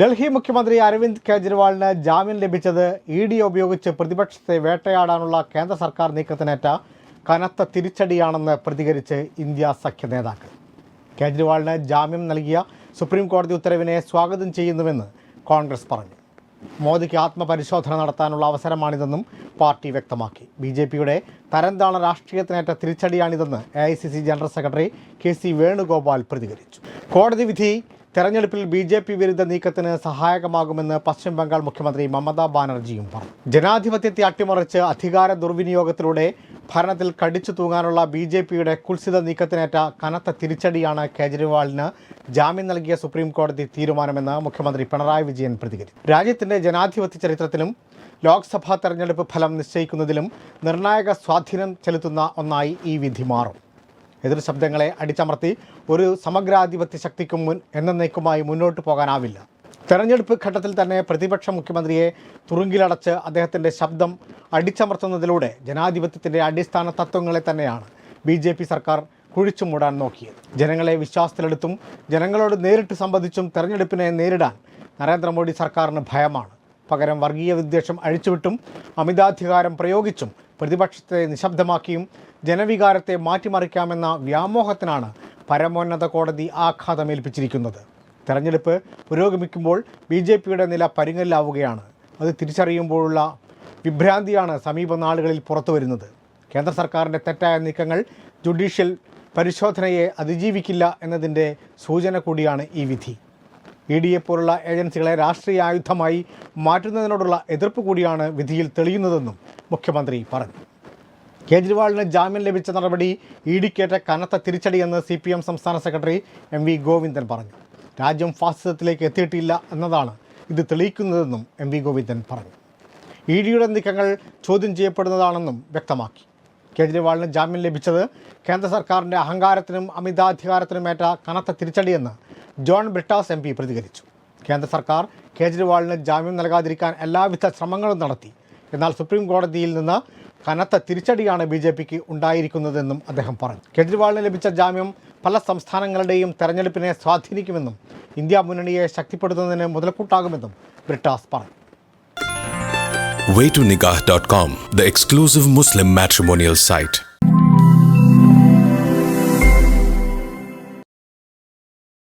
ഡൽഹി മുഖ്യമന്ത്രി അരവിന്ദ് കെജ്രിവാളിന് ജാമ്യം ലഭിച്ചത് ഇ ഡി ഉപയോഗിച്ച് പ്രതിപക്ഷത്തെ വേട്ടയാടാനുള്ള കേന്ദ്ര സർക്കാർ നീക്കത്തിനേറ്റ കനത്ത തിരിച്ചടിയാണെന്ന് പ്രതികരിച്ച് ഇന്ത്യ സഖ്യ നേതാക്കൾ. കേജ്രിവാളിന് ജാമ്യം നൽകിയ സുപ്രീം കോടതി ഉത്തരവിനെ സ്വാഗതം ചെയ്യുന്നുവെന്ന് കോൺഗ്രസ് പറഞ്ഞു. മോദിക്ക് ആത്മപരിശോധന നടത്താനുള്ള അവസരമാണിതെന്നും പാർട്ടി വ്യക്തമാക്കി. ബി ജെ പിയുടെ തരംതാണ രാഷ്ട്രീയത്തിനേറ്റ തിരിച്ചടിയാണിതെന്ന് A I C C general secretary K C Venugopal പ്രതികരിച്ചു. കോടതി വിധി തെരഞ്ഞെടുപ്പിൽ ബി ജെ പി വിരുദ്ധ നീക്കത്തിന് സഹായകമാകുമെന്ന് പശ്ചിമ ബംഗാൾ മുഖ്യമന്ത്രി മമതാ ബാനർജിയും പറഞ്ഞു. ജനാധിപത്യത്തെ അട്ടിമറിച്ച് അധികാര ദുർവിനിയോഗത്തിലൂടെ ഭരണത്തിൽ കടിച്ചു തൂങ്ങാനുള്ള ബി ജെ പിയുടെ കുൽസിത നീക്കത്തിനേറ്റ കനത്ത തിരിച്ചടിയാണ് കേജ്രിവാളിന് ജാമ്യം നൽകിയ സുപ്രീം കോടതി തീരുമാനമെന്ന് മുഖ്യമന്ത്രി പിണറായി വിജയൻ പ്രതികരിച്ചു. രാജ്യത്തിന്റെ ജനാധിപത്യ ചരിത്രത്തിലും ലോക്സഭാ തെരഞ്ഞെടുപ്പ് ഫലം നിശ്ചയിക്കുന്നതിലും നിർണായക സ്വാധീനം ചെലുത്തുന്ന ഒന്നായി ഈ വിധി മാറും. എതിർ ശബ്ദങ്ങളെ അടിച്ചമർത്തി ഒരു സമഗ്രാധിപത്യ ശക്തിക്കും മുൻ എന്നേക്കുമായി മുന്നോട്ട് പോകാനാവില്ല. തെരഞ്ഞെടുപ്പ് ഘട്ടത്തിൽ തന്നെ പ്രതിപക്ഷ മുഖ്യമന്ത്രിയെ തുറുങ്കിലടച്ച് അദ്ദേഹത്തിന്റെ ശബ്ദം അടിച്ചമർത്തുന്നതിലൂടെ ജനാധിപത്യത്തിന്റെ അടിസ്ഥാന തത്വങ്ങളെ തന്നെയാണ് ബി ജെ പി സർക്കാർ കുഴിച്ചു മൂടാൻ നോക്കിയത്. ജനങ്ങളെ വിശ്വാസത്തിലെടുത്തും ജനങ്ങളോട് നേരിട്ട് സംബന്ധിച്ചും തെരഞ്ഞെടുപ്പിനെ നേരിടാൻ നരേന്ദ്രമോദി സർക്കാരിന് ഭയമാണ്. പകരം വർഗീയ വിദ്വേഷം അഴിച്ചുവിട്ടും അമിതാധികാരം പ്രയോഗിച്ചും പ്രതിപക്ഷത്തെ നിശബ്ദമാക്കിയും ജനവികാരത്തെ മാറ്റിമറിക്കാമെന്ന വ്യാമോഹത്തിനാണ് പരമോന്നത കോടതി ആഘാതമേൽപ്പിച്ചിരിക്കുന്നത്. തെരഞ്ഞെടുപ്പ് പുരോഗമിക്കുമ്പോൾ ബി ജെ പിയുടെ നില പരുങ്ങല്ലാവുകയാണ്. അത് തിരിച്ചറിയുമ്പോഴുള്ള വിഭ്രാന്തിയാണ് സമീപ നാളുകളിൽ പുറത്തു വരുന്നത് കേന്ദ്ര സർക്കാരിന്റെ തെറ്റായ നീക്കങ്ങൾ ജുഡീഷ്യൽ പരിശോധനയെ അതിജീവിക്കില്ല എന്നതിന്റെ സൂചന കൂടിയാണ് ഈ വിധി. ഇ ഡി എ പോലുള്ള ഏജൻസികളെ രാഷ്ട്രീയ ആയുധമായി മാറ്റുന്നതിനോടുള്ള എതിർപ്പ് കൂടിയാണ് വിധിയിൽ തെളിയുന്നതെന്നും മുഖ്യമന്ത്രി പറഞ്ഞു. കേജ്രിവാളിന് ജാമ്യം ലഭിച്ച നടപടി ഇ ഡിക്കേറ്റ കനത്ത തിരിച്ചടിയെന്ന് സി പി എം സംസ്ഥാന സെക്രട്ടറി എം വി ഗോവിന്ദൻ പറഞ്ഞു. രാജ്യം ഫാസിസത്തിലേക്ക് എത്തിയിട്ടില്ല എന്നതാണ് ഇത് തെളിയിക്കുന്നതെന്നും എം വി ഗോവിന്ദൻ പറഞ്ഞു. ഇ ഡിയുടെ നീക്കങ്ങൾ ചോദ്യം ചെയ്യപ്പെടുന്നതാണെന്നും വ്യക്തമാക്കി. കേജ്രിവാളിന് ജാമ്യം ലഭിച്ചത് കേന്ദ്ര സർക്കാരിന്റെ അഹങ്കാരത്തിനും അമിതാധികാരത്തിനുമേറ്റ കനത്ത തിരിച്ചടിയെന്ന് ജോൺ ബ്രിട്ടാസ് എം പി പ്രതികരിച്ചു. കേന്ദ്ര സർക്കാർ കേജ്രിവാളിന് ജാമ്യം നൽകാതിരിക്കാൻ എല്ലാവിധ ശ്രമങ്ങളും നടത്തി. എന്നാൽ സുപ്രീം കോടതിയിൽ നിന്ന് കനത്ത തിരിച്ചടിയാണ് ബി ജെ പിക്ക് ഉണ്ടായിരിക്കുന്നതെന്നും അദ്ദേഹം പറഞ്ഞു. കേജ്രിവാളിന് ലഭിച്ച ജാമ്യം പല സംസ്ഥാനങ്ങളുടെയും തെരഞ്ഞെടുപ്പിനെ സ്വാധീനിക്കുമെന്നും ഇന്ത്യ മുന്നണിയെ ശക്തിപ്പെടുത്തുന്നതിന് മുതൽക്കൂട്ടാകുമെന്നും ബ്രിട്ടാസ് പറഞ്ഞു. Waytonikah.com, the exclusive Muslim matrimonial site.